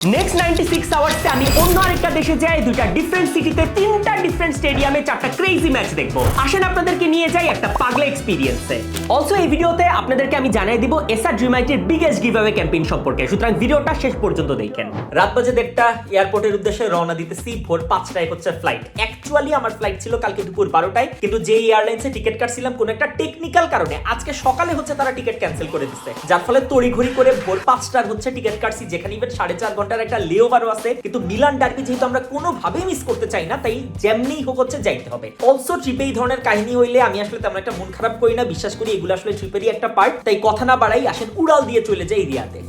Next ninety six আওয়ার্সে আমি অন্য আরেকটা দেশে যাই, দুইটা ডিফারেন্ট সিটিতে তিনটা ডিফারেন্ট স্টেডিয়ামে চারটা ক্রেজি ম্যাচ দেখব। আসেন আপনাদেরকে নিয়ে যাই একটা পাগলা এক্সপিরিয়েন্সে অলসো এই ভিডিওতে আপনাদেরকে আমি জানাই দিব এসআর ড্রিমাইটের বিগেস্ট গিভ অ্যাওয়ে ক্যাম্পেইন সম্পর্কে। সুতরাং ভিডিওটা শেষ পর্যন্ত দেখেন। রাত বাজে দেড়টা এয়ারপোর্টের উদ্দেশ্যে রওনা দিতেছি। ভোর পাঁচটায় হচ্ছে ফ্লাইট অ্যাকচুয়ালি আমার ফ্লাইট ছিল কালকে দুপুর বারোটায়, কিন্তু যে এয়ারলাইন্সে টিকিট কাটছিলাম কোনো একটা টেকনিক্যাল কারণে, আজকে সকালে হচ্ছে তারা টিকিট ক্যান্সেল করে দিচ্ছে যার ফলে তড়িঘড়ি করে ভোর পাঁচটার হচ্ছে টিকিট কাটছি, যেখানে ইভেন সাড়ে চার ঘণ্টার একটা লেওভারও আছে। কিন্তু মিলান ডার্বি যেহেতু আমরা কোনোভাবেই মিস করতে চাই না, তাই যেমনি হোক হচ্ছে যাইতে হবে। অলসো ট্রিপে এই ধরনের কাহিনী হইলে আমি আসলে তেমন একটা মন খারাপ করি না, বিশ্বাস করি এগুলো আসলে ট্রিপেরই একটা পার্ট তাই কথা না বাড়াই আসেন উড়াল দিয়ে চলে যাই রিয়াতে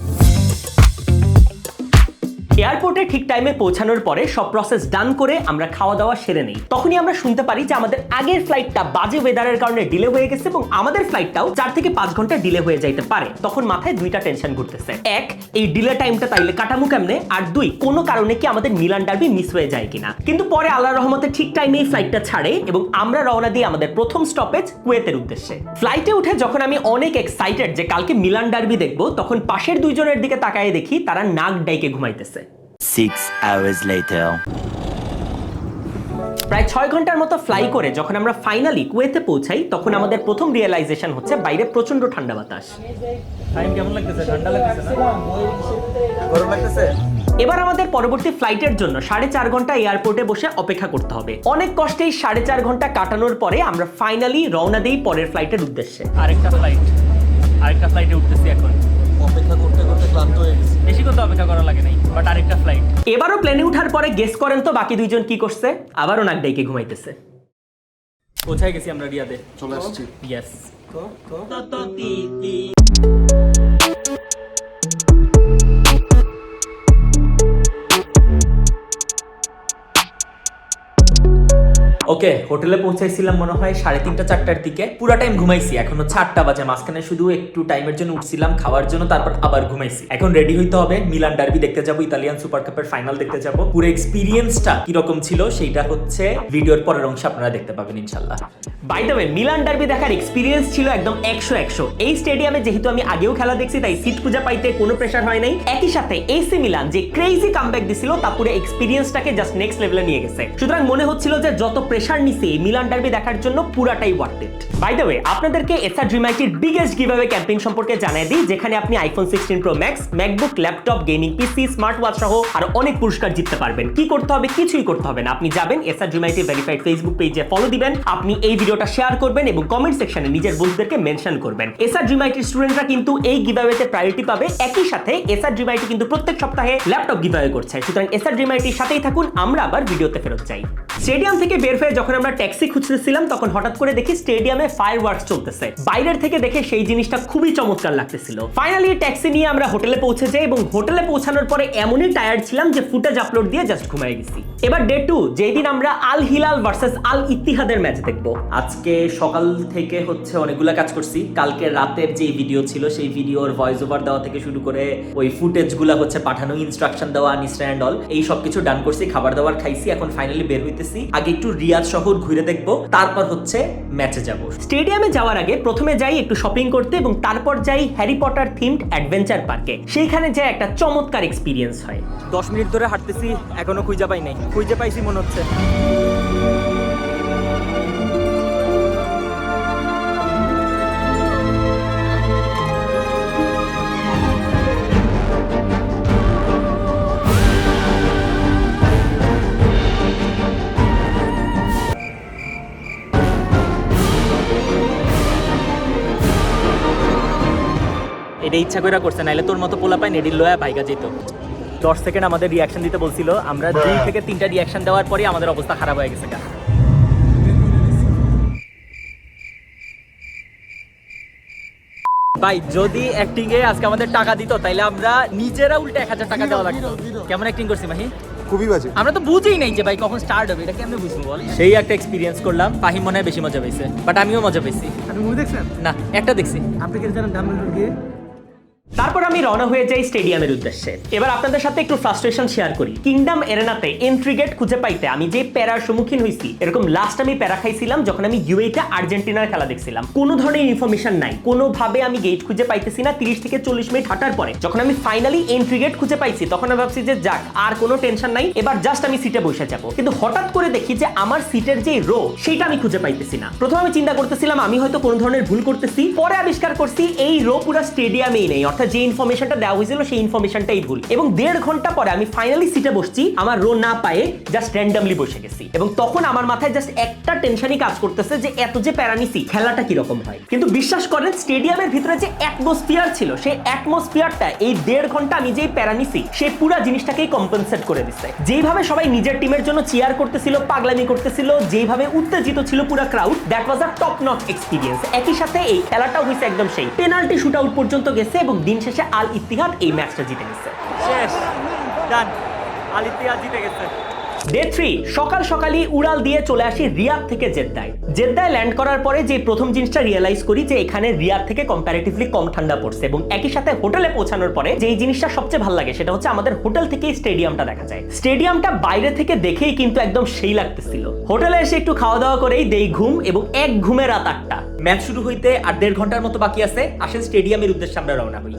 এয়ারপোর্টে ঠিক টাইমে পৌঁছানোর পরে সব প্রসেস ডান করে আমরা খাওয়া দাওয়া সেরে নেই। তখনই আমরা শুনতে পারি যে আমাদের আগের ফ্লাইটটা বাজে ওয়েদারের কারণে ডিলে হয়ে গেছে এবং আমাদের ফ্লাইটটাও চার থেকে পাঁচ ঘণ্টা ডিলে হয়ে যাইতে পারে। তখন মাথায় দুইটা টেনশন ঘুরতেছে। এক, এই ডিলে টাইমটা তাইলে কাটামু কেমনে? আর দুই, কোনো কারণে কি আমাদের মিলান ডার্বি মিস হয়ে যায় কিনা? কিন্তু পরে আল্লাহ রহমতে ঠিক টাইমে এই ফ্লাইটটা ছাড়ে এবং আমরা রওনা দিই আমাদের প্রথম স্টপেজ কুয়েতের উদ্দেশ্যে। ফ্লাইটে উঠে যখন আমি অনেক এক্সাইটেড যে কালকে মিলান ডার্বি দেখব, তখন পাশের দুইজনের দিকে তাকায় দেখি তারা নাক ডাইকে ঘুমাইতেছে। Six hours later. প্রায় ছয় ঘণ্টার মতো ফ্লাই করে যখন আমরা ফাইনালি কুয়েতে পৌঁছাই তখন আমাদের প্রথম রিয়েলাইজেশন হচ্ছে বাইরে প্রচণ্ড ঠান্ডা বাতাস। টাইম কেমন লাগতেছে? ঠান্ডা লাগতেছে না? গরম লাগতেছে? এবার আমাদের পরবর্তী ফ্লাইটের জন্য সাড়ে চার ঘণ্টা এয়ারপোর্টে বসে অপেক্ষা করতে হবে। অনেক কষ্টেই সাড়ে চার ঘণ্টা কাটানোর পরে আমরা ফাইনালি রওনা দিই পরের ফ্লাইটের উদ্দেশ্যে। আরেকটা ফ্লাইট আরেকটা ফ্লাইটে উঠতেছি এখন। অপেক্ষা করতে করতে ক্লান্ত হয়ে গেছি। বেশি কথা অপেক্ষা করা লাগে নাই বাট আরেকটা ফ্লাইট এবারও প্লেনে ওঠার পরে গেস করেন তো বাকি দুইজন কি করছে? আবারও নাক ডাইকে ঘুমাইতেছে। কোথায় গেছি আমরা রিয়াদে? চলে আসছি। ইয়েস ওকে, হোটেলে পৌঁছাইছিলাম মনে হয় সাড়ে তিনটা, চারটার দিকে। পুরো টাইম ঘুমাইছি, এখন হচ্ছে আটটা বাজে, মাঝখানে শুধু একটু টাইমের জন্য উঠছিলাম, খাওয়ার জন্য, তারপর আবার ঘুমাইছি। এখন রেডি হইতে হবে, মিলান ডার্বি দেখতে যাব, ইতালিয়ান সুপার কাপের ফাইনাল দেখতে যাব। পুরো এক্সপিরিয়েন্সটা কীরকম ছিল, সেইটা হচ্ছে ভিডিওর পরের অংশে আপনারা দেখতে পাবেন, ইনশাল্লাহ। By the way Milan derby দেখার এক্সপিরিয়েন্স ছিল একদম একশো একশো। এই স্টেডিয়ামে যেহেতু আমি আগেও খেলা দেখছি, তাই সিট খুঁজে পাইতে কোনো প্রেশার হয় নাই। একই সাথে এসি মিলান যে ক্রেজি কামব্যাক দিছিল, তা পুরো এক্সপিরিয়েন্সটাকে জাস্ট নেক্সট লেভেলে নিয়ে গেছে। সুতরাং মনে হচ্ছিল যে যত প্রেশার নিছে মিলান ডার্বি দেখার জন্য পুরাটাই worth it by the way আপনাদেরকে এসআর ড্রিমাইটির বিগেস্ট গিভঅ্যাওয়ে ক্যাম্পেইন সম্পর্কে জানিয়ে দিই, যেখানে আপনি iPhone sixteen pro max MacBook laptop gaming PC smart watch সহ আর অনেক পুরস্কার জিততে পারবেন। কি করতে হবে? কিছুই করতে হবে না। আপনি যাবেন এসআর ড্রিমাইটির ভেরিফাইড ফেসবুক পেজে ফলো দিবেন। আপনি এই ভিডিওটা শেয়ার করবেন এবং কমেন্ট সেকশনে নিজের বন্ধুদেরকে মেনশন করবেন। এসআর ড্রিমাইটির স্টুডেন্টরা কিন্তু এই গিভঅ্যাওয়েতে প্রায়োরিটি পাবে। একই সাথে এসআর ড্রিমাইটি কিন্তু প্রত্যেক সপ্তাহে ল্যাপটপ গিভঅ্যাওয়ে করছে। সুতরাং এসআর ড্রিমাইটির সাথেই থাকুন। আমরা আবার ভিডিওতে ফেরত যাই। স্টেডিয়াম থেকে বের হয়ে যখন আমরা ট্যাক্সি খুঁজতেছিলাম, তখন হঠাৎ করে দেখি স্টেডিয়ামে ফায়ার ওয়ার্কস চলতেছে। বাইরের থেকে দেখে সেই জিনিসটা খুবই চমৎকার লাগতেছিল। ফাইনালি ট্যাক্সি নিয়ে আমরা হোটেলে পৌঁছে যাই এবং হোটেলে পৌঁছানোর পরে এমনই টায়ার্ড ছিলাম যে ফুটেজ আপলোড দিয়ে জাস্ট ঘুমাই গেছি। এবার ডে টু যেই দিন আমরা আল হিলাল ভার্সেস আল ইত্তিহাদের ম্যাচ দেখব। আজকে সকাল থেকে হচ্ছে অনেকগুলা কাজ করছি। কালকে রাতের যে ভিডিও ছিল, সেই ভিডিওর ভয়েস ওভার দেওয়া থেকে শুরু করে ওই ফুটেজগুলা হচ্ছে পাঠানো ইনস্ট্রাকশন দেওয়া আনিসরা অ্যান্ড অল এই সব কিছু ডান করছি, খাবার দাবার খাইছি, এখন ফাইনালি বের হইতেছি। আগে একটু রিয়াদ শহর ঘুরে দেখব, তারপর হচ্ছে ম্যাচে যাব। স্টেডিয়ামে যাওয়ার আগে প্রথমে যাই একটু শপিং করতে এবং তারপর যাই হ্যারি পটার থিমড অ্যাডভেঞ্চার পার্কে সেইখানে যে একটা চমৎকার এক্সপিরিয়েন্স হয়। দশ মিনিট ধরে হাঁটতেছি, এখনও খুঁজে পাই নাই। খুঁজে পাইছি মনে হচ্ছে। এটা ইচ্ছা করে করছে নাইলে তোর মতো পোলা পায় নেডিল লয়া ভাইগা যেত। দশ সেকেন্ড আমাদের রিয়াকশন দিতে বলছিল আমরা দুই থেকে তিনটা রিয়াকশন দেওয়ার পরে আমাদের অবস্থা খারাপ হয়ে গেছে। ভাই যদি অ্যাক্টিং এ আজকে আমাদের টাকা দিত তাইলে আমরা নিজেরা উল্টে এক হাজার টাকা দেওয়া লাগতো। কেমন অ্যাক্টিং করছি মাহি? খুবই বাজে। আমরা তো বুঝেই নাই যে ভাই কখন স্টার্ট হবে এটা কেমনে বুঝব বল সেই একটা এক্সপিরিয়েন্স করলাম ফাহিম মনে হয় বেশি মজা পেয়েছে বাট আমিও মজা পেয়েছি আপনি মুভি দেখছেন? না। একটা দেখছি। আপনি কি জানেন ডাম্বলডোর কে তারপর আমি রওনা হয়ে যাই স্টেডিয়ামের উদ্দেশ্যে। এবার আপনাদের সাথে একটু ফ্রাস্ট্রেশন শেয়ার করি। কিংডম এরেনাতে এন্ট্রি গেট খুঁজে পাইতে আমি যে প্যারার সম্মুখীন হয়েছি এরকম লাস্ট আমি প্যারা খাইছিলাম যখন আমি ইউএইতে আর্জেন্টিনার খেলা দেখছিলাম। কোনো ধরনের ইনফরমেশন নাই। কোনোভাবে আমি গেট খুঁজে পাইতেছি না তিরিশ থেকে চল্লিশ মিনিট হাঁটার পরে। যখন আমি ফাইনালি এন্ট্রি গেট খুঁজে পাইছি, তখন আমি ভাবছি যে যাক, আর কোনো টেনশন নাই। এবার জাস্ট আমি সিটে বসে যাব। কিন্তু হঠাৎ করে দেখি যে আমার সিটের যে রো সেটা আমি খুঁজে পাইতেছি না। প্রথমে আমি চিন্তা করতেছিলাম, আমি হয়তো কোনো ধরনের ভুল করতেছি। পরে আবিষ্কার করছি, এই রো পুরো স্টেডিয়ামেই নেই। অর্থাৎ যে ইনফরমেশনটা দেওয়া হয়েছিল, সেই ইনফরমেশনটাই ভুল। এবং দেড় ঘণ্টা পরে আমি ফাইনালি সিটে বসছি, আমার রো না পায়ে জাস্ট র্যান্ডামলি বসে গেছি। এবং তখন আমার মাথায় জাস্ট একটা টেনশনই কাজ করতেছে যে এত যে প্যারানিসি খেলাটা কীরকম হয়? কিন্তু বিশ্বাস করেন স্টেডিয়ামের ভিতরে যে অ্যাটমসফিয়ার ছিল, সেই অ্যাটমসফিয়ারটা এই দেড় ঘণ্টা আমি যেই প্যারানিসি সেই পুরো জিনিসটাকেই কম্পেনসেট করে দিচ্ছে যেইভাবে সবাই নিজের টিমের জন্য চিয়ার করতেছিল, পাগলামি করতেছিল, যেইভাবে উত্তেজিত ছিল পুরো crowd that was a top notch experience একই সাথে এই খেলাটাও হয়েছে একদম সেই। পেনাল্টি শুট আউট পর্যন্ত গেছে এবং দিন শেষে আল ইতিহাদ এই ম্যাচটা জিতে গেছে শেষ। ডান ইতিহাদ জিতে গেছে। ডে থ্রি সকাল সকালই উড়াল দিয়ে চলে আসি রিয়াদ থেকে জেদ্দায়। জেদ্দায় ল্যান্ড করার পরে যে প্রথম জিনিসটা রিয়েলাইজ করি যে এখানে রিয়াদ থেকে কম্পারেটিভলি কম ঠান্ডা পড়ছে এবং একই সাথে হোটেলে পৌঁছানোর পরে যে এই জিনিসটা সবচেয়ে ভালো লাগে সেটা হচ্ছে আমাদের হোটেল থেকেই স্টেডিয়ামটা দেখা যায়। স্টেডিয়ামটা বাইরে থেকে দেখেই কিন্তু একদম সেই লাগতেছিল। হোটেলে এসে একটু খাওয়া দাওয়া করেই দেই ঘুম এবং এক ঘুমে রাত আটটা। ম্যাচ শুরু হইতে আর দেড় ঘণ্টার মতো বাকি আছে, আসেন স্টেডিয়ামের উদ্দেশ্যে আমরা রওনা হই।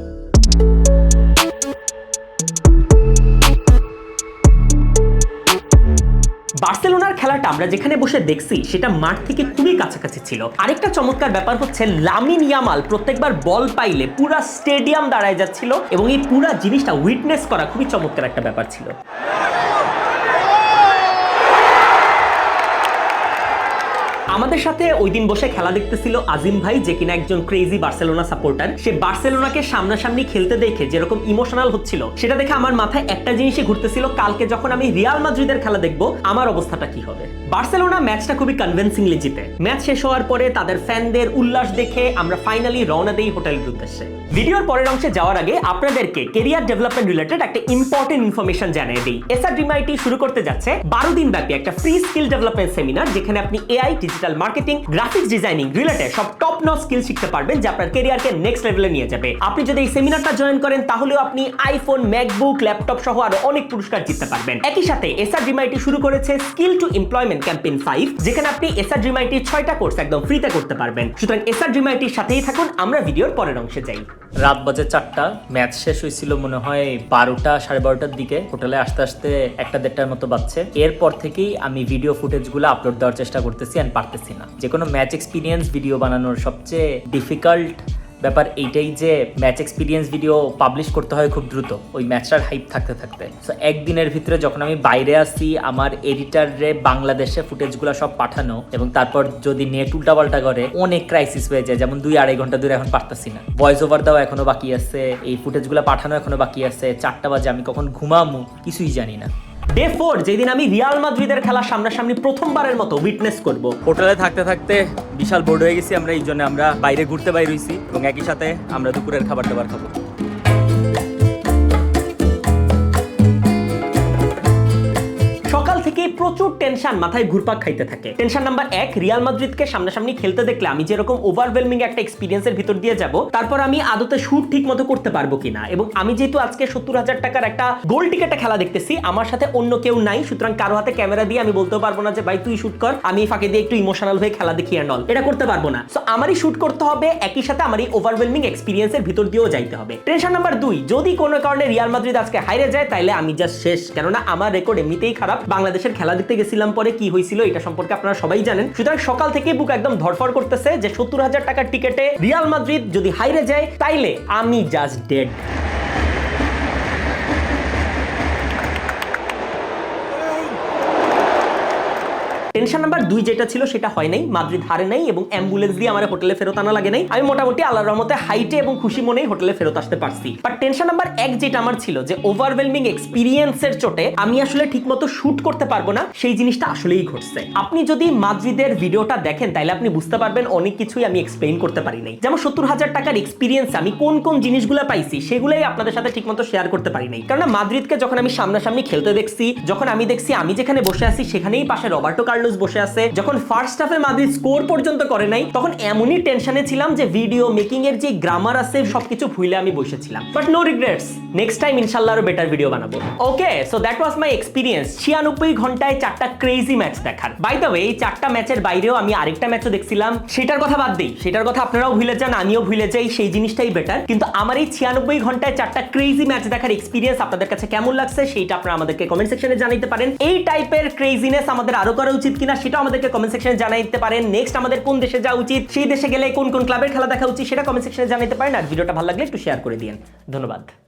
বার্সেলোনার খেলাটা আমরা যেখানে বসে দেখছি, সেটা মাঠ থেকে খুবই কাছাকাছি ছিল। আরেকটা চমৎকার ব্যাপার হচ্ছে, লামিন ইয়ামাল প্রত্যেকবার বল পাইলে পুরা স্টেডিয়াম দাঁড়ায় যাচ্ছিল এবং এই পুরা জিনিসটা উইটনেস করা খুবই চমৎকার একটা ব্যাপার ছিল। আমাদের সাথে ওই দিন বসে খেলা দেখতেছিল আজিম ভাই, যে কিনা একজন ক্রেজি বার্সেলোনা সাপোর্টার সে বার্সেলোনাকে সামনাসামনি খেলতে দেখে যেরকম ইমোশনাল হচ্ছিল, সেটা দেখে আমার মাথায় একটা জিনিসই ঘুরতেছিল, কালকে যখন আমি রিয়াল মাদ্রিদের খেলা দেখব, আমার অবস্থাটা কি হবে? বার্সেলোনা ম্যাচটা খুবই কনভিন্সিংলি জিতে। ম্যাচ শেষ হওয়ার পরে তাদের ফ্যানদের উল্লাস দেখে আমরা ফাইনালি রওনা দেই হোটেলের উদ্দেশ্যে। ভিডিওর পরের অংশে যাওয়ার আগে আপনাদেরকে কেরিয়ার ডেভেলপমেন্ট রিলেটেড একটা ইম্পর্টেন্ট ইনফরমেশন জানিয়ে দিই। এসআর ডিমাইটি শুরু করতে যাচ্ছে বারো দিন ব্যাপী একটা ফ্রি স্কিল ডেভেলপমেন্ট সেমিনার যেখানে আপনি AI digital marketing graphics designing related সব টপ নচ স্কিল শিখতে পারবেন যা আপনার কেরিয়ারকে নেক্সট লেভেলে নিয়ে যাবে। আপনি যদি এই সেমিনারটা জয়েন করেন, তাহলেও আপনি আইফোন ম্যাকবুক ল্যাপটপ সহ আরও অনেক পুরস্কার জিততে পারবেন। একই সাথে এসআর ডিমাইটি শুরু করেছে skill to employment campaign five যেখানে আপনি এসআর ডিমাইটির ছয়টা কোর্স একদম ফ্রিতে করতে পারবেন। সুতরাং এসআর ডিমাইটির সাথেই থাকুন, আমরা ভিডিওর পরের অংশে যাই। রাত বাজে চারটা, ম্যাচ শেষ হয়েছিল মনে হয় বারোটা সাড়ে বারোটার দিকে। হোটেলে আসতে আসতে একটা দেড়টার মতো বাজছে। এরপর থেকেই আমি ভিডিও ফুটেজগুলো আপলোড দেওয়ার চেষ্টা করতেছি অ্যান্ড পারতেছি না। যে কোনো ম্যাচ এক্সপিরিয়েন্স ভিডিও বানানোর সবচেয়ে ডিফিকাল্ট ব্যাপার এইটাই যে ম্যাচ এক্সপিরিয়েন্স ভিডিও পাবলিশ করতে হয় খুব দ্রুত। ওই ম্যাচটার হাইপ থাকতে থাকতে। সো একদিনের ভিতরে যখন আমি বাইরে আসি, আমার এডিটারে বাংলাদেশে ফুটেজগুলো সব পাঠানো এবং তারপর যদি নেট উল্টাপাল্টা করে, অনেক ক্রাইসিস হয়ে যায়। যেমন দুই আড়াই ঘণ্টা ধরে এখন পারতাছি না। ভয়েস ওভার দাও এখনও বাকি আছে, এই ফুটেজগুলো পাঠানো এখনও বাকি আছে, চারটা বাজে আমি কখন ঘুমামু, কিছুই জানি না। ডে ফোর যেদিন আমি রিয়াল মাদ্রিদের খেলা সামনাসামনি প্রথমবারের মতো উইটনেস করব। হোটেলে থাকতে থাকতে বিশাল বোর্ড হয়ে গেছি, আমরা এই জন্য আমরা বাইরে ঘুরতে বাইরে হয়েছি এবং একই সাথে আমরা দুপুরের খাবার দাবার খাব। সকাল থেকে প্রচুর টেনশন মাথায় ঘুরপাক খাইতে থাকে। টেনশন নাম্বার এক রিয়াল মাদ্রিদকে সামনাসামনি খেলতে দেখলে আমি যেরকম ওভারওয়েলমিং একটা এক্সপিরিয়েন্সের ভিতর দিয়ে যাব, তারপর আমি আদতে শুট ঠিক মতো করতে পারব কিনা? এবং আমি যেহেতু আজকে সত্তর হাজার টাকার একটা গোল টিকেটে খেলা দেখতেছি, আমার সাথে অন্য কেউ নাই, সুতরাং কারও হাতে ক্যামেরা দিয়ে আমি বলতেও পারব না যে, ভাই, তুই শুট কর, আমি ফাঁকে দিয়ে একটু ইমোশনাল হয়ে খেলা দেখি অ্যান্ড অল এটা করতে পারব না। সো আমারই শুট করতে হবে, একই সাথে আমার এই ওভারওয়েলমিং এক্সপিরিয়েন্সের ভিতর দিয়েও যাইতে হবে। টেনশন নাম্বার দুই, যদি কোনো কারণে রিয়াল মাদ্রিদ আজকে হাইরে যায়, তাইলে আমি জাস্ট শেষ। কেননা আমার রেকর্ড এমনিতেই খারাপ বাংলাদেশের খেলা দেখতে গেছিলাম পরে কি হয়েছিল এটা সম্পর্কে আপনারা সবাই জানেন। সুতরাং সকাল থেকে বুক একদম ধরফর করতেছে যে সত্তর হাজার টাকার টিকেটে রিয়াল মাদ্রিদ যদি হাইরে যায়, তাইলে আমি জাস্ট ডেড টেনশন নাম্বার দুই যেটা ছিল সেটা হয় নাই, মাদ্রিদ হারে নাই এবং অ্যাম্বুলেন্স দিয়ে আমার হোটেলে ফেরত আনা লাগে নাই। আমি মোটামুটি আল্লাহর রহমতে হাইটে এবং খুশি মনেই হোটেলে ফেরত আসতে পারছি। বাট টেনশন নাম্বার এক যেটা আমার ছিল যে ওভারওয়েলমিং এক্সপিরিয়েন্সের চোটে আমি আসলে ঠিকমতো শুট করতে পারব না, সেই জিনিসটা আসলেই ঘটছে। আপনি যদি মাদ্রিদের ভিডিওটা দেখেন, তাহলে আপনি বুঝতে পারবেন অনেক কিছুই আমি এক্সপ্লেইন করতে পারি নাই। যেমন সত্তর হাজার টাকার এক্সপিরিয়েন্স আমি কোন কোন জিনিসগুলো পাইছি, সেগুলোই আপনাদের সাথে ঠিকমতো শেয়ার করতে পারি নাই। কারণ মাদ্রিদকে যখন আমি সামনাসামনি খেলতে দেখছি, যখন আমি দেখছি, আমি যেখানে বসে আছি, সেখানেই পাশে রবার্টো কার্লো মার্নুস বসে আছে। যখন ফার্স্ট হাফে মাদ্রিদ স্কোর পর্যন্ত করে নাই, তখন এমনই টেনশনে ছিলাম যে ভিডিও মেকিং এর যে গ্রামার আছে, সবকিছু ভুলে আমি বসেছিলাম। But no regrets next time ইনশাল্লাহ আরও বেটার ভিডিও বানাবো। Okay so that was my experience ছিয়ানব্বই ঘন্টায় চারটা ক্রেজি ম্যাচ দেখার। বাই দ্য ওয়ে এই চারটা ম্যাচের বাইরেও আমি আরেকটা ম্যাচও দেখছিলাম। সেটার কথা বাদ দিই। সেটার কথা আপনারাও ভুলে যান, আমিও ভুলে যাই, সেই জিনিসটাই বেটার কিন্তু আমার এই ছিয়ানব্বই ঘন্টায় চারটা ক্রেজি ম্যাচ দেখার এক্সপিরিয়েন্স আপনাদের কাছে কেমন লাগছে, সেইটা আপনারা আমাদেরকে কমেন্ট সেকশনে জানাইতে পারেন। এই টাইপের ক্রেজিনেস আমাদের আরও করা উচিত কিনা সেটা আমাদেরকে কমেন্ট সেকশনে জানাই দিতে পারেন। নেক্সট আমাদের কোন দেশে যাওয়া উচিত? সেই দেশে গেলে কোন কোন ক্লাবের খেলা দেখা উচিত সেটা কমেন্ট সেকশনে জানাইতে পারেন। আর ভিডিওটা ভালো লাগলে একটু শেয়ার করে দিন ধন্যবাদ।